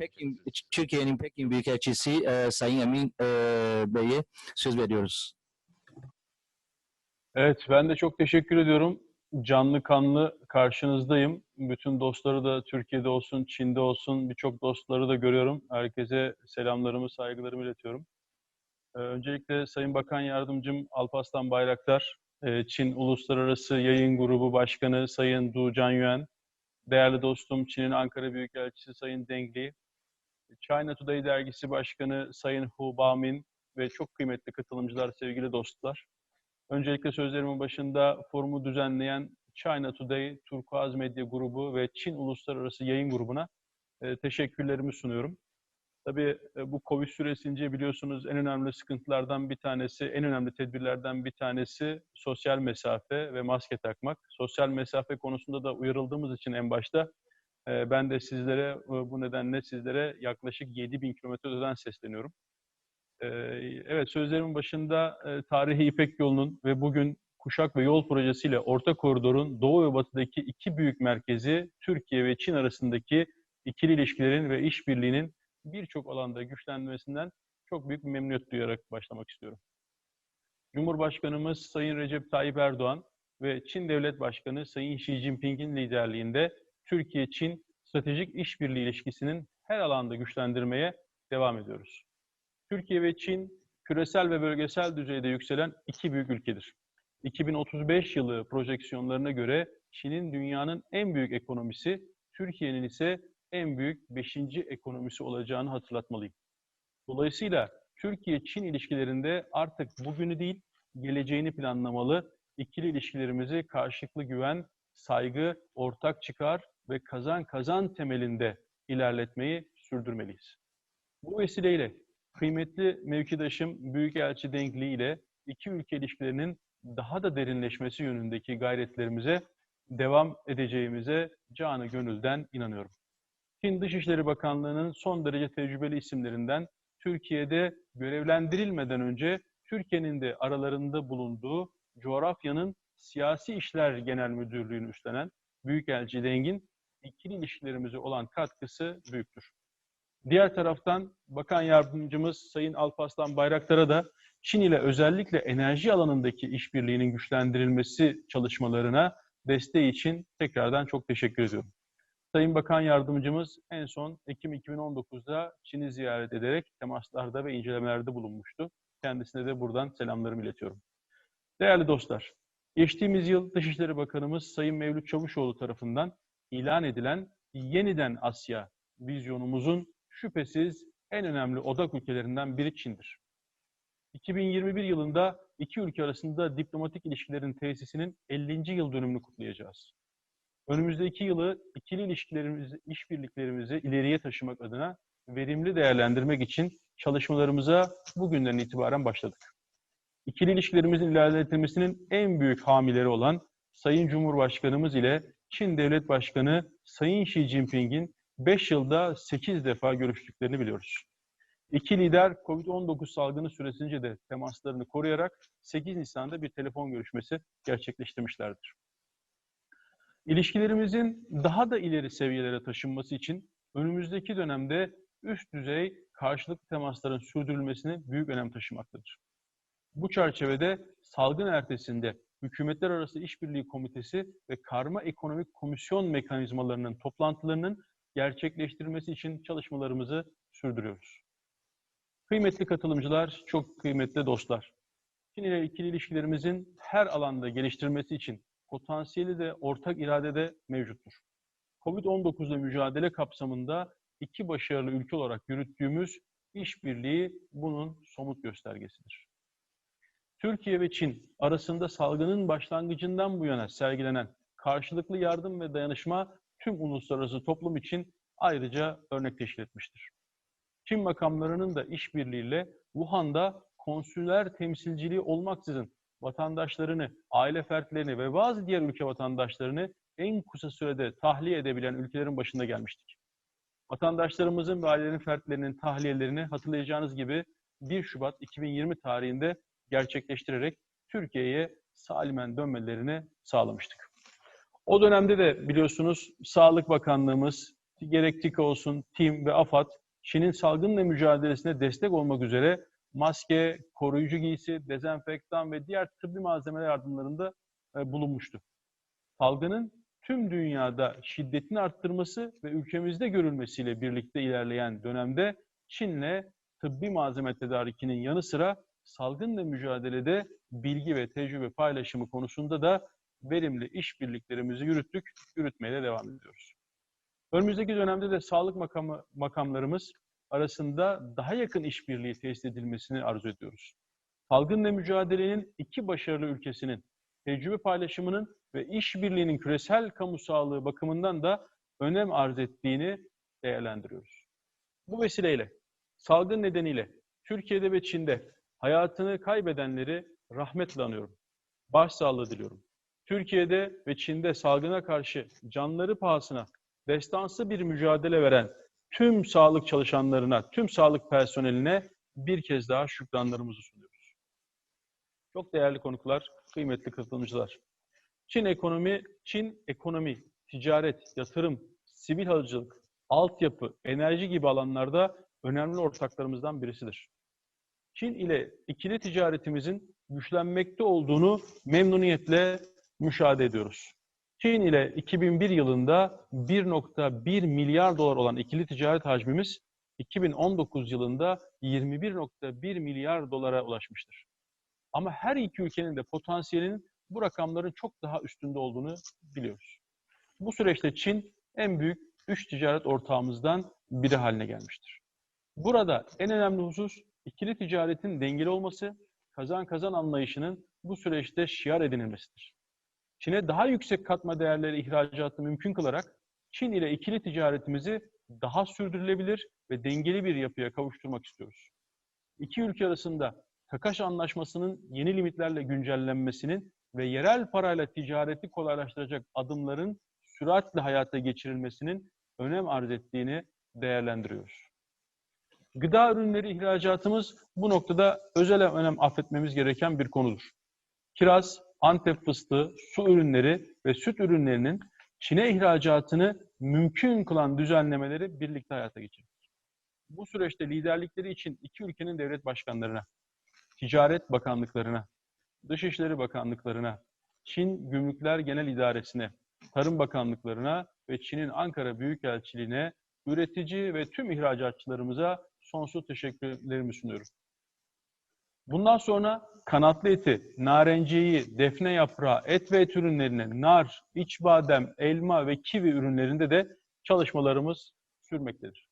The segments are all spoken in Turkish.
Pekin, Türkiye'nin Pekin Büyükelçisi e, Sayın Emin e, Bey'e söz veriyoruz. Evet, ben de çok teşekkür ediyorum. Canlı kanlı karşınızdayım. Bütün dostları da Türkiye'de olsun, Çin'de olsun birçok dostları da görüyorum. Herkese selamlarımı, saygılarımı iletiyorum. Ee, öncelikle Sayın Bakan Yardımcım Alpaslan Bayraktar, e, Çin Uluslararası Yayın Grubu Başkanı Sayın Du Canyuan, değerli dostum Çin'in Ankara Büyükelçisi Sayın Deng Li, China Today Dergisi Başkanı Sayın Hu Baomin ve çok kıymetli katılımcılar, sevgili dostlar. Öncelikle sözlerimin başında forumu düzenleyen China Today, Turkuaz Medya Grubu ve Çin Uluslararası Yayın Grubu'na e, teşekkürlerimi sunuyorum. Tabii e, bu Covid süresince biliyorsunuz en önemli sıkıntılardan bir tanesi, en önemli tedbirlerden bir tanesi sosyal mesafe ve maske takmak. Sosyal mesafe konusunda da uyarıldığımız için en başta ben de sizlere bu nedenle sizlere yaklaşık 7000 kilometre öteden sesleniyorum. Evet, sözlerimin başında tarihi İpek Yolu'nun ve bugün Kuşak ve Yol projesiyle Orta Koridor'un Doğu ve Batı'daki iki büyük merkezi Türkiye ve Çin arasındaki ikili ilişkilerin ve işbirliğinin birçok alanda güçlenmesinden çok büyük bir memnuniyet duyarak başlamak istiyorum. Cumhurbaşkanımız Sayın Recep Tayyip Erdoğan ve Çin Devlet Başkanı Sayın Xi Jinping'in liderliğinde Türkiye-Çin stratejik işbirliği ilişkisinin her alanda güçlendirmeye devam ediyoruz. Türkiye ve Çin küresel ve bölgesel düzeyde yükselen iki büyük ülkedir. 2035 yılı projeksiyonlarına göre Çin'in dünyanın en büyük ekonomisi, Türkiye'nin ise en büyük beşinci ekonomisi olacağını hatırlatmalıyım. Dolayısıyla Türkiye-Çin ilişkilerinde artık bugünü değil, geleceğini planlamalı, ikili ilişkilerimizi karşılıklı güven, saygı, ortak çıkar ve kazan kazan temelinde ilerletmeyi sürdürmeliyiz. Bu vesileyle kıymetli mevkidaşım Büyükelçi Denkli ile iki ülke ilişkilerinin daha da derinleşmesi yönündeki gayretlerimize devam edeceğimize canı gönülden inanıyorum. Çin Dışişleri Bakanlığı'nın son derece tecrübeli isimlerinden Türkiye'de görevlendirilmeden önce Türkiye'nin de aralarında bulunduğu coğrafyanın Siyasi İşler Genel Müdürlüğü'nü üstlenen Büyükelçi Deng'in ikili ilişkilerimize olan katkısı büyüktür. Diğer taraftan Bakan Yardımcımız Sayın Alparslan Bayraktar'a da Çin ile özellikle enerji alanındaki işbirliğinin güçlendirilmesi çalışmalarına desteği için tekrardan çok teşekkür ediyorum. Sayın Bakan Yardımcımız en son Ekim 2019'da Çin'i ziyaret ederek temaslarda ve incelemelerde bulunmuştu. Kendisine de buradan selamlarımı iletiyorum. Değerli dostlar, geçtiğimiz yıl Dışişleri Bakanımız Sayın Mevlüt Çavuşoğlu tarafından ilan edilen Yeniden Asya vizyonumuzun şüphesiz en önemli odak ülkelerinden biri Çin'dir. 2021 yılında iki ülke arasında diplomatik ilişkilerin tesisinin 50. yıl dönümünü kutlayacağız. Önümüzdeki yılı ikili ilişkilerimizi, işbirliklerimizi ileriye taşımak adına verimli değerlendirmek için çalışmalarımıza bugünden itibaren başladık. İkili ilişkilerimizin ilerletilmesinin en büyük hamileri olan Sayın Cumhurbaşkanımız ile Çin Devlet Başkanı Sayın Xi Jinping'in 5 yılda 8 defa görüştüklerini biliyoruz. İki lider COVID-19 salgını süresince de temaslarını koruyarak 8 Nisan'da bir telefon görüşmesi gerçekleştirmişlerdir. İlişkilerimizin daha da ileri seviyelere taşınması için önümüzdeki dönemde üst düzey karşılıklı temasların sürdürülmesine büyük önem taşımaktadır. Bu çerçevede salgın ertesinde Hükümetler Arası İşbirliği Komitesi ve Karma Ekonomik Komisyon mekanizmalarının toplantılarının gerçekleştirilmesi için çalışmalarımızı sürdürüyoruz. Kıymetli katılımcılar, çok kıymetli dostlar. Çin ile ikili ilişkilerimizin her alanda geliştirilmesi için potansiyeli de ortak irade de mevcuttur. Covid-19 ile mücadele kapsamında iki başarılı ülke olarak yürüttüğümüz işbirliği bunun somut göstergesidir. Türkiye ve Çin arasında salgının başlangıcından bu yana sergilenen karşılıklı yardım ve dayanışma tüm uluslararası toplum için ayrıca örnek teşkil etmiştir. Çin makamlarının da işbirliğiyle Wuhan'da konsüler temsilciliği olmaksızın vatandaşlarını, aile fertlerini ve bazı diğer ülke vatandaşlarını en kısa sürede tahliye edebilen ülkelerin başında gelmiştik. Vatandaşlarımızın ve ailelerin fertlerinin tahliyelerini hatırlayacağınız gibi 1 Şubat 2020 tarihinde gerçekleştirerek Türkiye'ye salimen dönmelerini sağlamıştık. O dönemde de biliyorsunuz Sağlık Bakanlığımız, gerek TİKA olsun, TİM ve AFAD, Çin'in salgınla mücadelesine destek olmak üzere maske, koruyucu giysi, dezenfektan ve diğer tıbbi malzeme yardımlarında e, bulunmuştu. Salgının tüm dünyada şiddetini arttırması ve ülkemizde görülmesiyle birlikte ilerleyen dönemde Çin'le tıbbi malzeme tedarikinin yanı sıra salgınla mücadelede bilgi ve tecrübe paylaşımı konusunda da verimli işbirliklerimizi yürüttük, yürütmeye de devam ediyoruz. Önümüzdeki dönemde de sağlık makamı, makamlarımız arasında daha yakın işbirliği tesis edilmesini arzu ediyoruz. Salgınla mücadelenin iki başarılı ülkesinin tecrübe paylaşımının ve işbirliğinin küresel kamu sağlığı bakımından da önem arz ettiğini değerlendiriyoruz. Bu vesileyle salgın nedeniyle Türkiye'de ve Çin'de hayatını kaybedenleri rahmetle anıyorum. Başsağlığı diliyorum. Türkiye'de ve Çin'de salgına karşı canları pahasına destansı bir mücadele veren tüm sağlık çalışanlarına, tüm sağlık personeline bir kez daha şükranlarımızı sunuyoruz. Çok değerli konuklar, kıymetli katılımcılar. Çin ekonomi, Çin ekonomi, ticaret, yatırım, sivil havacılık, altyapı, enerji gibi alanlarda önemli ortaklarımızdan birisidir. Çin ile ikili ticaretimizin güçlenmekte olduğunu memnuniyetle müşahede ediyoruz. Çin ile 2001 yılında 1.1 milyar dolar olan ikili ticaret hacmimiz 2019 yılında 21.1 milyar dolara ulaşmıştır. Ama her iki ülkenin de potansiyelinin bu rakamların çok daha üstünde olduğunu biliyoruz. Bu süreçte Çin en büyük üç ticaret ortağımızdan biri haline gelmiştir. Burada en önemli husus ikili ticaretin dengeli olması, kazan kazan anlayışının bu süreçte şiar edinilmesidir. Çin'e daha yüksek katma değerleri ihracatı mümkün kılarak Çin ile ikili ticaretimizi daha sürdürülebilir ve dengeli bir yapıya kavuşturmak istiyoruz. İki ülke arasında Kakaş Anlaşması'nın yeni limitlerle güncellenmesinin ve yerel parayla ticareti kolaylaştıracak adımların süratle hayata geçirilmesinin önem arz ettiğini değerlendiriyoruz. Gıda ürünleri ihracatımız bu noktada özel önem affetmemiz gereken bir konudur. Kiraz, Antep fıstığı, su ürünleri ve süt ürünlerinin Çin'e ihracatını mümkün kılan düzenlemeleri birlikte hayata geçirdik. Bu süreçte liderlikleri için iki ülkenin devlet başkanlarına, Ticaret Bakanlıklarına, Dışişleri Bakanlıklarına, Çin Gümrükler Genel İdaresi'ne, Tarım Bakanlıklarına ve Çin'in Ankara Büyükelçiliğine, üretici ve tüm ihracatçılarımıza sonsuz teşekkürlerimi sunuyorum. Bundan sonra kanatlı eti, narenciyeyi, defne yaprağı, et ve et ürünlerine, nar, iç badem, elma ve kivi ürünlerinde de çalışmalarımız sürmektedir.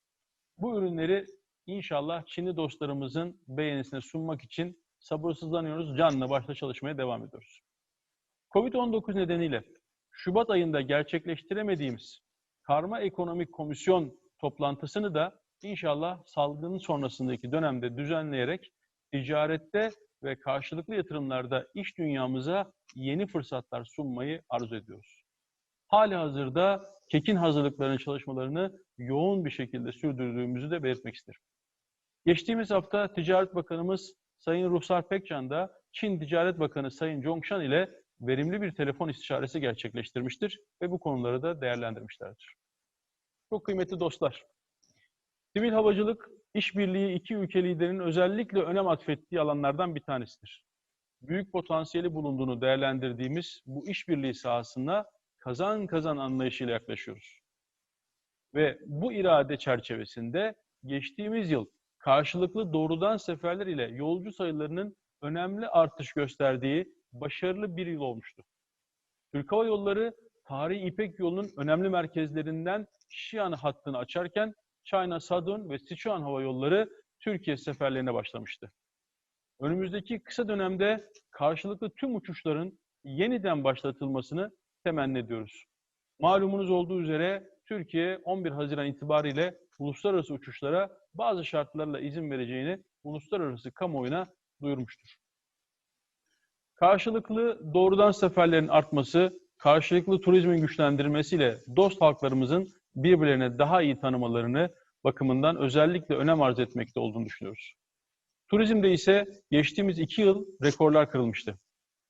Bu ürünleri inşallah Çinli dostlarımızın beğenisine sunmak için sabırsızlanıyoruz. Canla başla çalışmaya devam ediyoruz. Covid-19 nedeniyle Şubat ayında gerçekleştiremediğimiz Karma Ekonomik Komisyon toplantısını da inşallah salgının sonrasındaki dönemde düzenleyerek ticarette ve karşılıklı yatırımlarda iş dünyamıza yeni fırsatlar sunmayı arzu ediyoruz. Hali hazırda kekin hazırlıklarının çalışmalarını yoğun bir şekilde sürdürdüğümüzü de belirtmek isterim. Geçtiğimiz hafta Ticaret Bakanımız Sayın Ruhsar Pekcan da Çin Ticaret Bakanı Sayın Zhongshan ile verimli bir telefon istişaresi gerçekleştirmiştir ve bu konuları da değerlendirmişlerdir. Çok kıymetli dostlar, sivil havacılık işbirliği iki ülke liderinin özellikle önem atfettiği alanlardan bir tanesidir. Büyük potansiyeli bulunduğunu değerlendirdiğimiz bu işbirliği sahasına kazan kazan anlayışıyla yaklaşıyoruz. Ve bu irade çerçevesinde geçtiğimiz yıl karşılıklı doğrudan seferler ile yolcu sayılarının önemli artış gösterdiği başarılı bir yıl olmuştu. Türk Hava Yolları tarihi İpek yolunun önemli merkezlerinden Xi'an hattını açarken China Southern ve Sichuan Hava Yolları Türkiye seferlerine başlamıştı. Önümüzdeki kısa dönemde karşılıklı tüm uçuşların yeniden başlatılmasını temenni ediyoruz. Malumunuz olduğu üzere Türkiye 11 Haziran itibariyle uluslararası uçuşlara bazı şartlarla izin vereceğini uluslararası kamuoyuna duyurmuştur. Karşılıklı doğrudan seferlerin artması, karşılıklı turizmin güçlendirmesiyle dost halklarımızın birbirlerine daha iyi tanımalarını bakımından özellikle önem arz etmekte olduğunu düşünüyoruz. Turizmde ise geçtiğimiz iki yıl rekorlar kırılmıştı.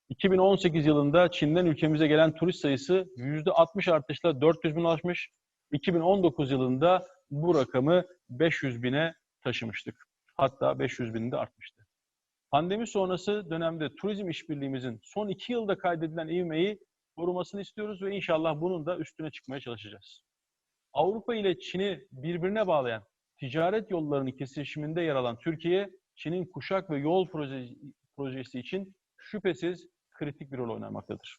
2018 yılında Çin'den ülkemize gelen turist sayısı %60 artışla 400 bin ulaşmış. 2019 yılında bu rakamı 500 bine taşımıştık. Hatta 500 binde artmıştı. Pandemi sonrası dönemde turizm işbirliğimizin son iki yılda kaydedilen ivmeyi korumasını istiyoruz ve inşallah bunun da üstüne çıkmaya çalışacağız. Avrupa ile Çin'i birbirine bağlayan ticaret yollarının kesişiminde yer alan Türkiye, Çin'in kuşak ve yol proje- projesi için şüphesiz kritik bir rol oynamaktadır.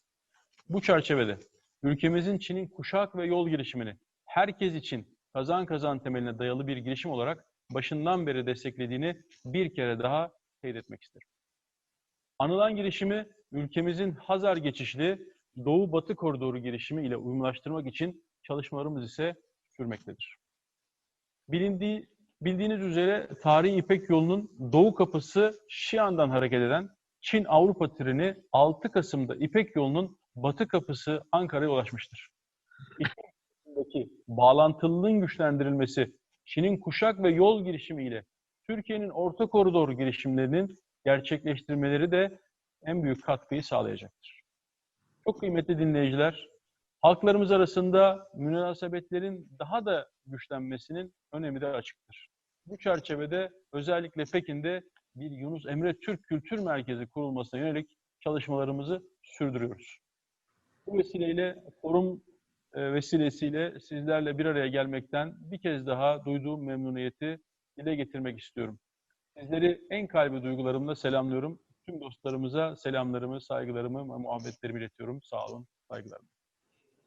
Bu çerçevede ülkemizin Çin'in kuşak ve yol girişimini herkes için kazan kazan temeline dayalı bir girişim olarak başından beri desteklediğini bir kere daha teyit etmek isterim. Anılan girişimi ülkemizin Hazar geçişli Doğu-Batı koridoru girişimi ile uyumlaştırmak için çalışmalarımız ise sürmektedir. Bilindiği, bildiğiniz üzere tarihi İpek yolunun doğu kapısı Şian'dan hareket eden Çin-Avrupa treni 6 Kasım'da İpek yolunun batı kapısı Ankara'ya ulaşmıştır. Arasındaki bağlantılılığın güçlendirilmesi, Çin'in kuşak ve yol girişimiyle Türkiye'nin orta koridor girişimlerinin gerçekleştirmeleri de en büyük katkıyı sağlayacaktır. Çok kıymetli dinleyiciler, halklarımız arasında münasebetlerin daha da güçlenmesinin önemi de açıktır. Bu çerçevede özellikle Pekin'de bir Yunus Emre Türk Kültür Merkezi kurulmasına yönelik çalışmalarımızı sürdürüyoruz. Bu vesileyle forum e, vesilesiyle sizlerle bir araya gelmekten bir kez daha duyduğum memnuniyeti dile getirmek istiyorum. Sizleri en kalbi duygularımla selamlıyorum. Tüm dostlarımıza selamlarımı, saygılarımı ve muhabbetlerimi iletiyorum. Sağ olun, saygılarımı.